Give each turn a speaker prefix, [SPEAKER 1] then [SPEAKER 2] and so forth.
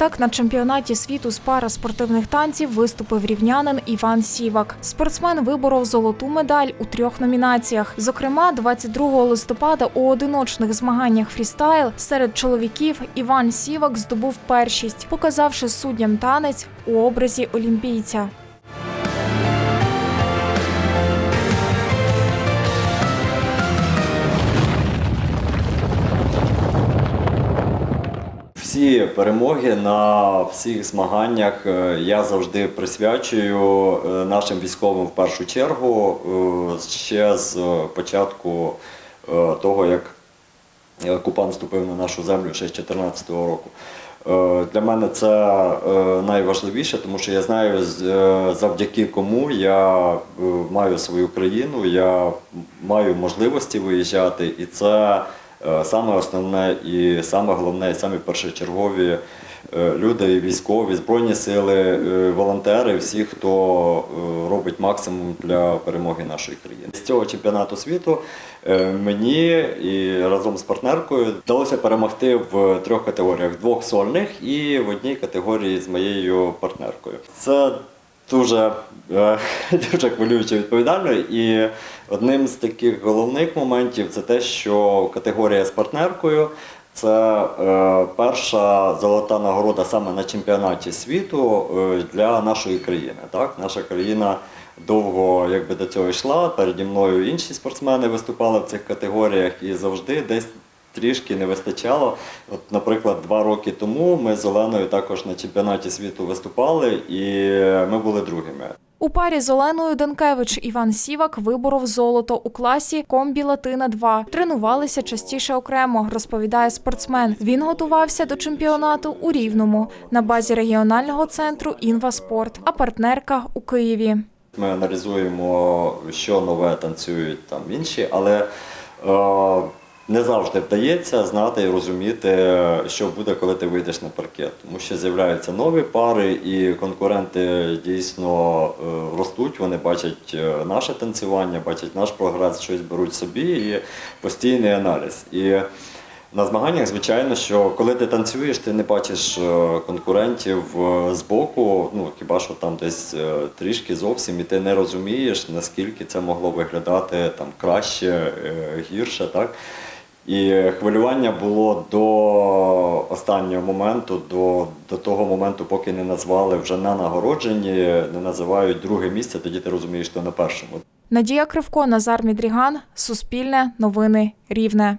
[SPEAKER 1] Так, на чемпіонаті світу з параспортивних танців виступив рівнянин Іван Сівак. Спортсмен виборов золоту медаль у трьох номінаціях. Зокрема, 22 листопада у одиночних змаганнях фрістайл серед чоловіків Іван Сівак здобув першість, показавши суддям танець у образі олімпійця.
[SPEAKER 2] Всі перемоги на всіх змаганнях е, я завжди присвячую е, нашим військовим в першу чергу е, ще з початку того, як окупант вступив на нашу землю ще з 2014 року. Для мене це найважливіше, тому що я знаю, завдяки кому я маю свою країну, я маю можливості виїжджати, і це саме основне і саме головне, і самі першочергові е, люди, військові, збройні сили, е, волонтери, всі, хто е, робить максимум для перемоги нашої країни. З цього чемпіонату світу е, мені і разом з партнеркою вдалося перемогти в трьох категоріях: двох сольних і в одній категорії з моєю партнеркою. Це дуже, е, дуже хвилююче відповідально. І одним з таких головних моментів це те, що категорія з партнеркою це е, перша золота нагорода саме на чемпіонаті світу е, для нашої країни. Так? Наша країна довго якби, до цього йшла. Переді мною інші спортсмени виступали в цих категоріях і завжди десь трішки не вистачало. От, наприклад, два роки тому ми з Оленою також на чемпіонаті світу виступали, і ми були другими.
[SPEAKER 1] У парі з Оленою Денкевич Іван Сівак виборов золото у класі комбі Латина 2 Тренувалися частіше окремо, розповідає спортсмен. Він готувався до чемпіонату у Рівному на базі регіонального центру Інваспорт, а партнерка у Києві.
[SPEAKER 2] Ми аналізуємо, що нове танцюють там інші, але е, не завжди вдається знати і розуміти, що буде, коли ти вийдеш на паркет. Тому що з'являються нові пари, і конкуренти дійсно е, ростуть. Вони бачать е, наше танцювання, бачать наш прогрес, щось беруть собі і постійний аналіз. І на змаганнях, звичайно, що коли ти танцюєш, ти не бачиш е, конкурентів е, збоку, ну хіба що там десь трішки зовсім, і ти не розумієш, наскільки це могло виглядати там краще, гірше, так? І хвилювання було до останнього моменту, до, до того моменту, поки не назвали вже на нагородженні, не називають друге місце, тоді ти розумієш, що на першому.
[SPEAKER 1] Надія Кривко, Назар Мідріган, Суспільне, Новини Рівне.